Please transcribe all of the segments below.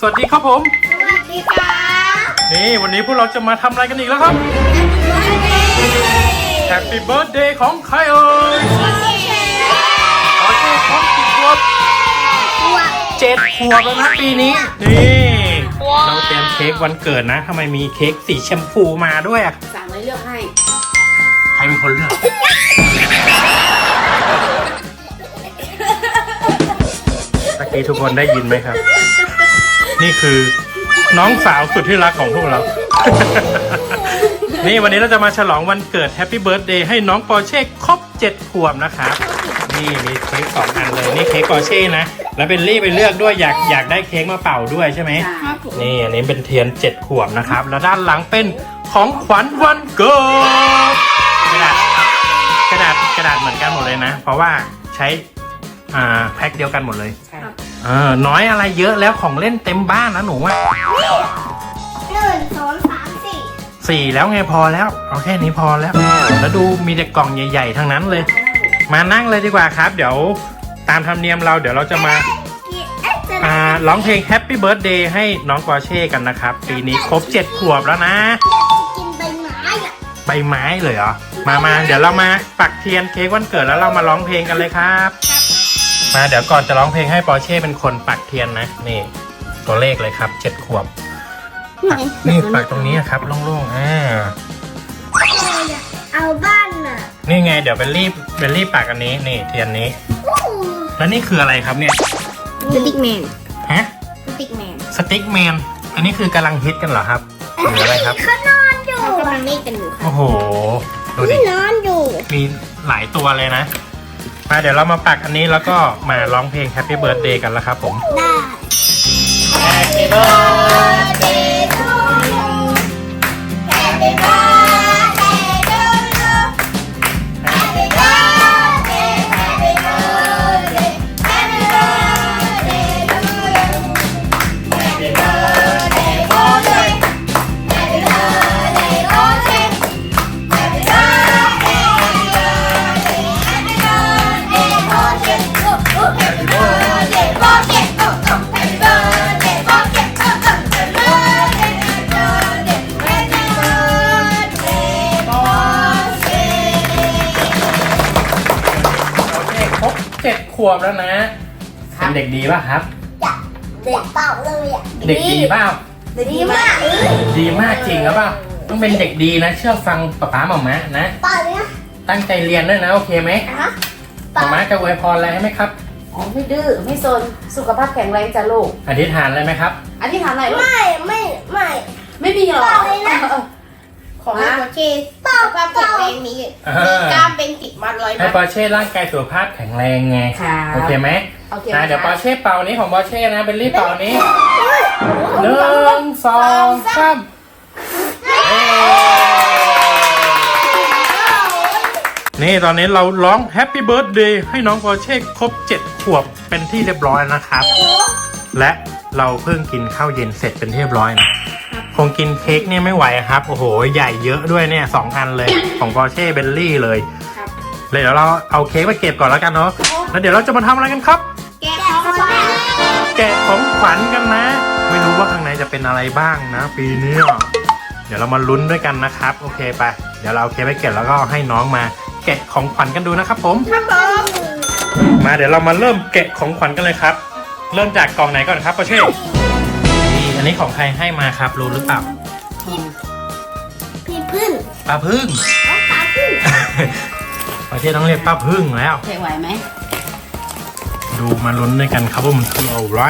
สวัสดีครับผม สวัสดีครับนี่วันนี้พวกเราจะมาทำอะไรกันอีกแล้วครับ Happy Birthday ของใครเอ่ยขอเค้กครบกี่ขวบเจ็ดขวบแล้วนะปีนี้ นี่เราเตรียมเค้กวันเกิดนะทำไมมีเค้กสีแชมพูมาด้วยอะสั่งไว้เลือกให้ ใครเป็นคนเลือก ตะกี้ทุกคนได้ยินไหมครับ นี่คือน้องสาวสุดที่รักของพวกเรา นี่วันนี้เราจะมาฉลองวันเกิดแฮปปี้เบิร์ a เดย์ให้น้องปอร์เช่ครบ7ขวบนะครับ นี่มีเค้กสองอันเลย นี่เค้กปอร์เช่นะ แล้วเบลลี่ไปเลือกด้วยอยากอยากได้เค้กมาเป่าด้วยใช่ไหม ครับผมนี่อันนี้เป็นเทียน7ขวบนะครับ แล้วด้านหลังเป็นของขวัญวันเกิดกระดาษกระดาษกระดาษเหมือนกันหมดเลยนะ เพราะว่าใช้อ่าแพ็คเดียวกันหมดเลยครับ เออน้อยอะไรเยอะแล้วของเล่นเต็มบ้านนะหนูอะหนึ่งสองสามสี่สี่แล้วไงพอแล้วเอาแค่นี้พอแล้ว แล้วดูมีแต่กล่องใหญ่ ๆทั้งนั้นเลย มานั่งเลยดีกว่าครับ เดี๋ยวตามธรรมเนียมเราเดี๋ยวเราจะมากี่เอ๊ะจะอ่าร้องเพลง Happy Birthday ให้น้องปอร์เช่กันนะครับ ปีนี้ครบ7ขวบแล้วนะ กินใบไม้อะใบไม้เลยเหรอ มามาเดี๋ยวเรามาปักเทียนเค้กวันเกิดแล้วเรามาร้องเพลงกันเลยครับ มาเดี๋ยวก่อนจะร้องเพลงให้ปอร์เช่เป็นคนปักเทียนนะนี่ตัวเลขเลยครับ7ขวบปักนี่ปักตรงนี้ครับโล่งๆอ่าเอาบ้านน่ะนี่ไงเดี๋ยวเบลลี่เบลลี่ปักอันนี้นี่เทียนนี้อู้แล้วนี่คืออะไรครับเนี่ยสติ๊กแมนฮะสติ๊กแมนสติ๊กแมนอันนี้คือกำลังฮิตกันเหรอครับหรืออะไรครับเขานอนอยู่เรากำลังเล่นกันอยู่ค่ะโอ้โหดูดินอนอยู่มีหลายตัวเลยนะ มาเดี๋ยวเรามาปักอันนี้แล้วก็มาร้องเพลง Happy Birthday กันแล้วครับผม ได้ Happy birthday เคครบเจ็ดขวบแล้วนะเป็นเด็กดีป่ะครับ จับเด็กเปล่าเลยอะเด็กดีเปล่าดีมากเออดีมากจริงหรือเปล่าต้องเป็นเด็กดีนะเชื่อฟังป๊าป๊าหม่าม้านะ เปล่าเลยนะตั้งใจเรียนด้วยนะโอเคไหมฮะหม่าม้าจะอวยพรอะไรให้ไหมครับ อ๋อไม่ดื้อไม่ซนสุขภาพแข็งแรงจ้ะลูกอธิษฐานอะไรไหมครับ อธิษฐานหน่อยลูกไม่ไม่ไม่ไม่มีหรอเปล่าเลยนะออ ขอให้โอเคเปล่าสุขภาพเปแข็งล่าแรงมีอ่ามีกล้ามเป็นกิจมัดร้อยให้มัด ปอร์เช่ร่างกายสุขภาพแข็งแรงไง ค่ะโอเคไหมโอเคอะเดี๋ยวปอร์เช่เป่านี้ของปอร์เช่นะเบลลี่เป่านี้หหนึ่งสองสามนี่ตอนนี้เราร้อง Happy Birthday ให้น้องปอร์เช่ครบ 7 ขวบเป็นที่เรียบร้อยแล้วนะครับ และเราเพิ่งกินข้าวเย็นเสร็จเป็นที่เรียบร้อยนะ คงกินเค้กเนี่ยไม่ไหวครับ โอ้โห ใหญ่เยอะด้วยเนี่ยสองอันเลยของปอร์เช่เบลลี่เลยครับเลยเดี๋ยวเราเอาเค้กไปเก็บก่อนแล้วกันเนาะแล้วเดี๋ยวเราจะมาทำอะไรกันครับ แกะของขวัญแกะของขวัญกันนะ ไม่รู้ว่าข้างในจะเป็นอะไรบ้างนะปีนี้อะเดี๋ยวเรามาลุ้นด้วยกันนะครับ โอเคไป เดี๋ยวเราเอาเค้กไปเก็บแล้วก็ให้น้องมา แกะของขวัญกันดูนะครับผม ครับผมมาเดี๋ยวเรามาเริ่มแกะของขวัญกันเลยครับ เริ่มจากกล่องไหนก่อนครับปอเช่ นี่อันนี้ของใครให้มาครับรู้หรือเปล่าพี่พึ่งป้าพึ่งน้องตาพึ่งปอเช่ต้องเรียกป้าพึ่งแล้วเทไหวไหมดูมาลุ้นด้วยกันครับว่ามันคืออะไร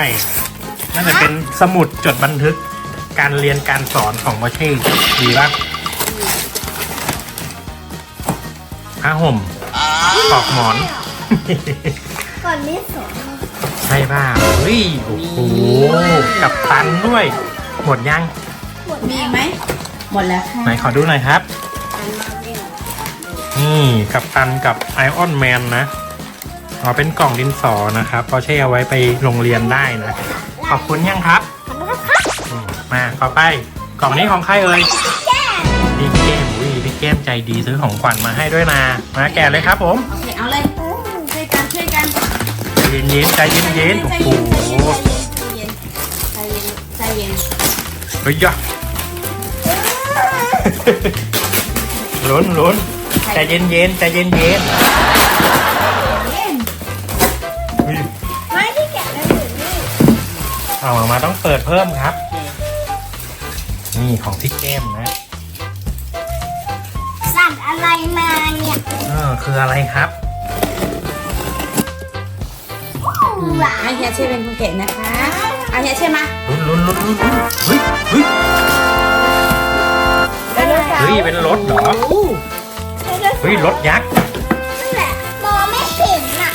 น่าจะเป็นสมุดจดบันทึกการเรียนการสอนของวอเช่ดีปะผ้าห่มปลอกหมอน ก่อนนี้สอง ใช่ป่ะเฮ้ยโอ้โหกับตันด้วย หมดยังมีอีกไหมหมดแล้วค่ะไหนขอดูหน่อยครับอันมาเล่นนี่กับตันกับไอออนแมนนะอ๋อเป็นกล่องดินสอนะครับพอเช่เอาไว้ไปโรงเรียนได้นะ ขอบคุณยังครับขอบคุณครับอืมมาต่อไปกล่องนี้ของใครเอ่ยแก้พี่แก้มอุ้ยพี่แก้มใจดีซื้อของขวัญมาให้ด้วยนะ มาแกะเลยครับผม เย็นๆใจเย็นๆโอ้โหใจเย็นใจเย็นใจเย็นฮ้ยยะลุ้นลุ้นใจเย็นเย็นๆใจเย็นเย็นๆอุ๊ยไม่ที่แกะแล้วถึงนี่เอาออกมาต้องเปิดเพิ่มครับ นี่ของพี่แก้มนะ สั่งอะไรมาเนี่ยเออคืออะไรครับ ว้าให้เฮียเช่เป็นคนแกะนะคะเอาเฮียเช่มาลุ้นลุ้นลุ้นลุ้นลุ้นเฮ้ยเฮ้ยไดโนเสาร์เฮ้ยเป็นรถเหรอโอ้เฮ้ยรถยักษ์นั่นแหละมองไม่เห็นอะ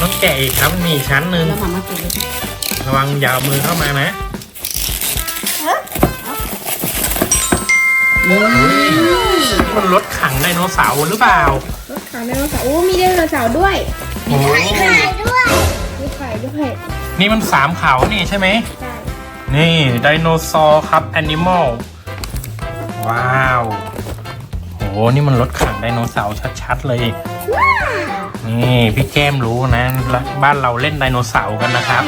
ต้องแกะอีกครับมันมีอีกชั้นหนึ่งแล้วมามาแกะเลยระวังอยาวมือเข้ามานะนี่มันรถขังไดโนเสาร์หรือเปล่ารถขายไดโนเสาร์โอ้มีไดโนเสาร์ด้วยโอ้ถ่ายด้วยมีไข่ ด้วยนี่มันสามเขานี่ใช่ไหม ใช่นี่ไดโนเสาร์ครับแอนิมอล ว้าว โห นี่มันรถขังไดโนเสาร์ชัดๆเลย นี่พี่แก้มรู้นะ บ้านเราเล่นไดโนเสาร์กันนะครับ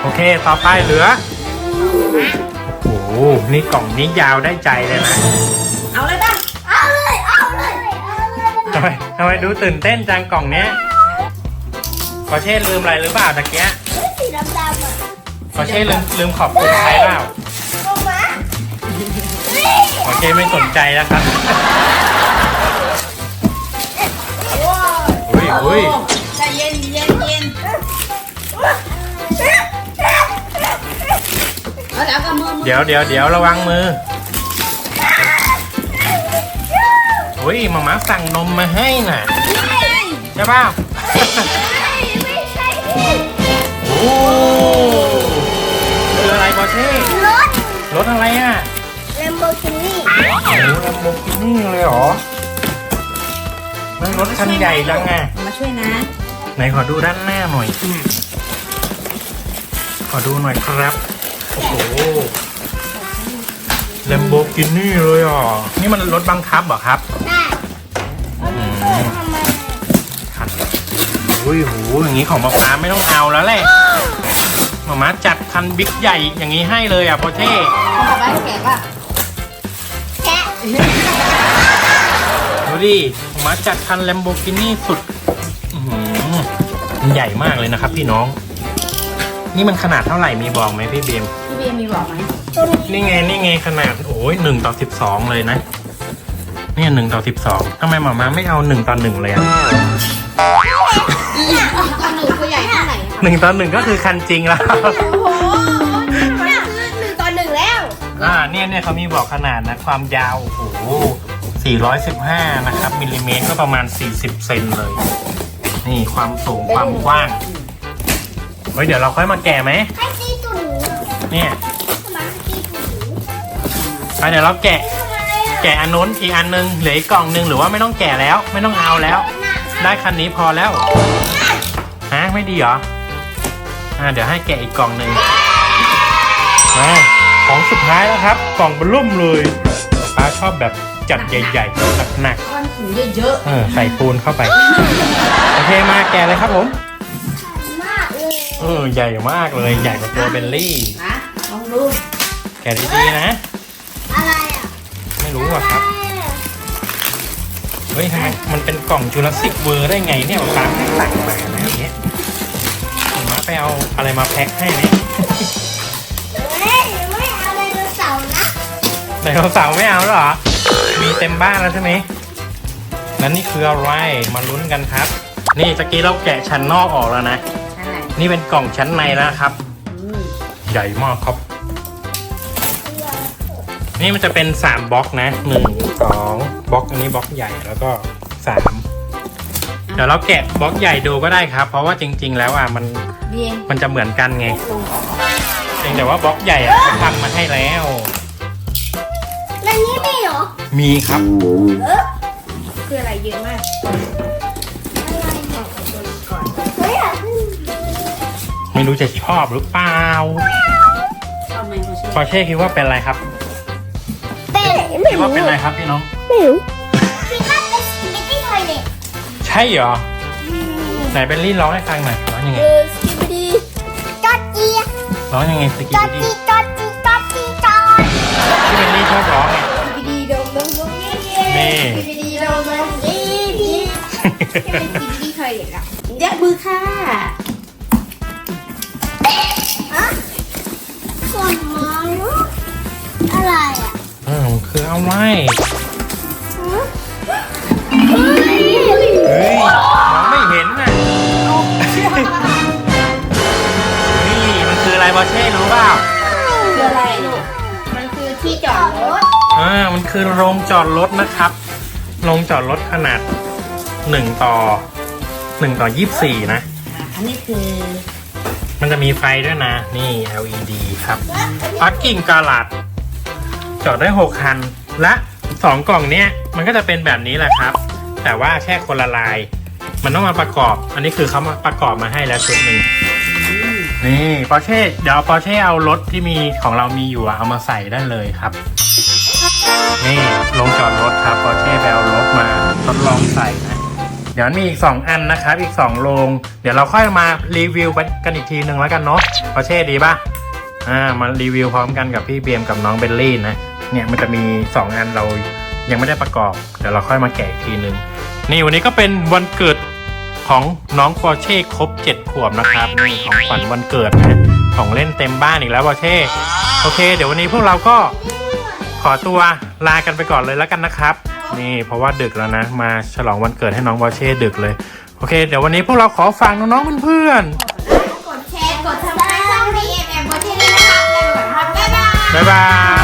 โอเค ต่อไปเหลือ โอ้โห นี่กล่องนี้ยาวได้ใจเลยนะเอาเลยป่ะเอาเลย เอาเลย เอาเลยทำไมทำไมดูตื่นเต้นจังกล่องเนี้ย พอเช่ลืมอะไรหรือเปล่าตะเกียะสีดำดำอะพอเช่ลืมลืมขอบคุณใครเปล่าลงมาพอเช่ไม่สนใจแล้วครับว้าวอุ้ยอุ้ยใจเย็นเย็นเย็นเอาแล้วกับมือมือเดี๋ยวเดี๋ยวเดี๋ยวระวังมืออุ้ยมาม่าสั่งนมมาให้น่ะใช่เปล่าไม่ใช่ที่ โอ้คืออะไรพอเช่รถรถอะไรอะแลมโบกินี่โอ้ลำโบกินี่เลยเหรอนั่นรถคันใหญ่จังอะมาช่วยนะ ไหนขอดูด้านหน้าหน่อย ขอดูหน่อยครับ โอ้โหลมโบกินี่เลยอะ นี่มันรถบังคับเหรอครับได้ อุ้ยโหอย่างนี้ของมาฟ้าไม่ต้องเอาแล้วแหละมามาจัดคันบิ๊กใหญ่อย่างนี้ให้เลยอะโปเช่เอากลับบ้านแกะป่ะแกะดูดิมามาจัดคัน Lamborghini สุดอื้อหือมันใหญ่มากเลยนะครับพี่น้อง นี่มันขนาดเท่าไหร่มีบอกไหมพี่เบมพี่เบียร์มีบอกไหมนี่ไงนี่ไงขนาดโอ้ยหนึ่งต่อสิบสองเลยนะเนี่ยหนึ่งต่อสิบสองทำไมหมามาไม่เอาหนึ่งต่อหนึ่งเลยอะ ตอนหนูตัวใหญ่เท่าไหร่หนึ่งต่อหนึ่งก็คือคันจริงแล้ว โอ้โหเนี่ยคือหนึ่งต่อหนึ่งแล้ว อ่าเนี่ยเนี่ยเขามีบอกขนาดนะ ความยาวโอ้โห415 นะครับ มิลลิเมตรก็ประมาณ 40 เซนเลย นี่ความสูงความกว้างเฮ้ยเดี๋ยวเราค่อยมาแกะไหมให้ตีตัวหนูเนี่ยทำไมให้ตีตัวหนูอะเดี๋ยวเราแกะ ทำไมอะแกะอันนู้นอีกอันนึงเหลืออีกกล่องนึงหรือว่าไม่ต้องแกะแล้ว ไม่ต้องเอาแล้ว ได้คันนี้พอแล้วฮะไม่ดีเหรอ อ่าเดี๋ยวให้แกะอีกกล่องหนึ่งมาของสุดท้ายแล้วครับ กล่องบรรลุ่มเลยป้าชอบแบบจัดใหญ่ๆหนักก้อนถุงเยอะๆเออใส่ปูนเข้าไป โอเคมาแกะเลยครับผมมากเลยเออใหญ่มากเลยใหญ่กว่าตัวเบลลี่ๆนะลองดูแกะดีๆนะ อะไรอะไม่รู้อะครับ เฮ้ยทำไมมันเป็นกล่องจูราสสิกเวอร์ได้ไงเนี่ยป้าไม่สั่งมานะอย่างเงี้ยผมมา ไปเอาอะไรมาแพ็คให้ไหมเฮ้ยไม่เอาไดโนเสาร์นะไดโนเสาร์ไม่เอาแล้วเหรอ มีเต็มบ้านแล้วใช่ไหมแล้วนี่คืออะไร มาลุ้นกันครับ นี่ตะกี้เราแกะชั้นนอกออกแล้วนะ ใช่นี่เป็นกล่องชั้นในแล้วครับ อืมใหญ่มากครับ นี่มันจะเป็น 3บล็อกนะหนึ่งสองบล็อกอันนี้บล็อกใหญ่แล้วก็สามเดี๋ยวเราแกะบล็อกใหญ่ดูก็ได้ครับ เพราะว่าจริง ๆ แล้วอะมันเบียร์มันจะเหมือนกันไงตรงเพียงแต่ว่าบล็อกใหญ่อะเขาทำมาให้แล้ว แล้วนี่ไม่เหรอ มีครับ เออคืออะไรเยอะมากอะไรเนี่ยเฮ้ยอะไม่รู้จะชอบหรือเปล่าชอบไหมเขาชอบ พอเช่คิดว่าเป็นอะไรครับเป็นคิดว่าเป็นอะไรครับพี่น้อง ไม่รู้ ช่เหรอ ไหนเบลลี่ร้องให้ฟังหน่อยร้องยังไงเออสกิปปี้จอดจีร้องยังไงสกิจปอดปี้จีจอดจีจอดจีจอดชอบร้องไงดีดีดงดงดงเย่เย่นี่ดีดีดงดงเย่เย่เป็นดีดีเคยเด็กอะยกมือค่ะส่วนไม้อะไรอะ อืมคือเอาไว้ มันคือโรงจอดรถนะครับ โรงจอดรถขนาดหนึ่งต่อหนึ่งต่อยี่สิบสี่นะ อันนี้คือ มันจะมีไฟด้วยนะ นี่ LED ครับพาร์กิ้งกาลัดจอดได้6คัน และ2กล่องเนี้ย มันก็จะเป็นแบบนี้แหละครับ แต่ว่าแค่คนละลาย มันต้องมาประกอบ อันนี้คือเขามาประกอบมาให้แล้วชุดหนึ่งนี่ปอร์เช่เดี๋ยวปอร์เช่เอารถที่มีของเรามีอยู่อะเอามาใส่ได้เลยครับ นี่ลงจอดรถครับปอเช่ไปเอารถมาทดลองใส่นะเดี๋ยวมีอีก 2 อันนะครับ อีก2โรงเดี๋ยวเราค่อยมารีวิวกันอีกทีหนึ่งแล้วกันเนาะปอเช่ดีป่ะอ่ามารีวิวพร้อมกันกับพี่เบียมกับน้องเบลลี่นะเนี่ยมันจะมี 2 อันเรายังไม่ได้ประกอบ เดี๋ยวเราค่อยมาแกะอีกทีหนึ่งนี่วันนี้ก็เป็นวันเกิดของน้องปอเช่ครบ 7 ขวบนะครับนี่ของขวัญวันเกิดนะของเล่นเต็มบ้านอีกแล้วปอเช่โอเค เดี๋ยววันนี้พวกเราก็ ขอตัวลากันไปก่อนเลยแล้วกันนะครับ นี่เพราะว่าดึกแล้วนะ มาฉลองวันเกิดให้น้องวอเช่ดึกเลย โอเค เดี๋ยววันนี้พวกเราขอฝากน้องๆเพื่อนกดแชร์กดทำให้ช่อง BMM บนที่นี่นะครับแล้วกดทับบ๊ายบาย ๆบ๊ายบาย